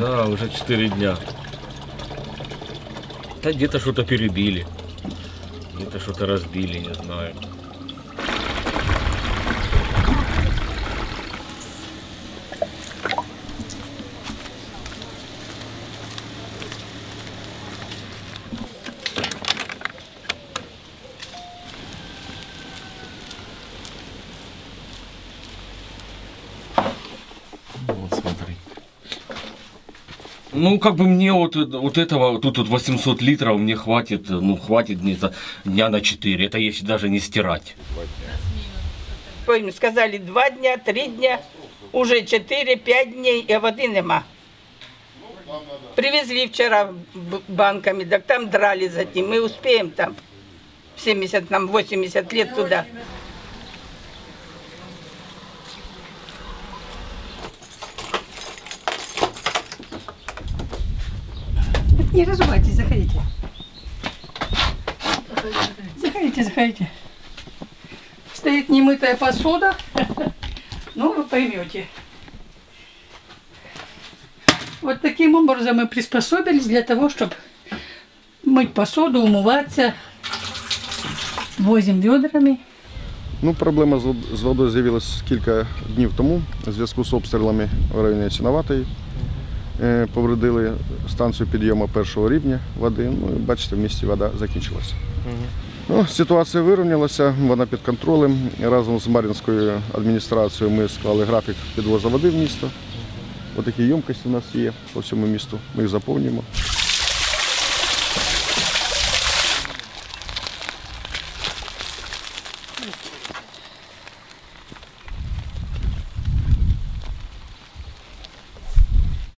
Да, уже 4 дня. Да где-то что-то перебили. Где-то что-то разбили, не знаю. Ну, как бы мне вот, вот этого, тут вот 800 литров мне хватит, ну, хватит где-то дня на 4. Это если даже не стирать. Потім сказали два дня, три дня, уже 4-5 дней, а води нема. Привезли вчора б- банками, так там драли за тим. Мы успеем там 70, нам 80 лет туда. Не разувайтесь, заходите. Заходите, заходите. Стоит немытая посуда. Ну, вы поймете. Вот таким образом мы приспособились для того, чтобы мыть посуду, умываться. Возим ведрами. Ну, проблема з вод- з водою з'явилася кілька днів тому у зв'язку з обстрілами в районі Сіноватої. Е, повредили станцію підйому першого рівня води. Ну бачите, в місті вода закінчилася. Ну, Ситуація вирівнялася, вона під контролем. Разом з Мар'їнською адміністрацією ми склали графік підвозу води в місто. Отакі ємкості у нас є по всьому місту. Ми їх заповнюємо.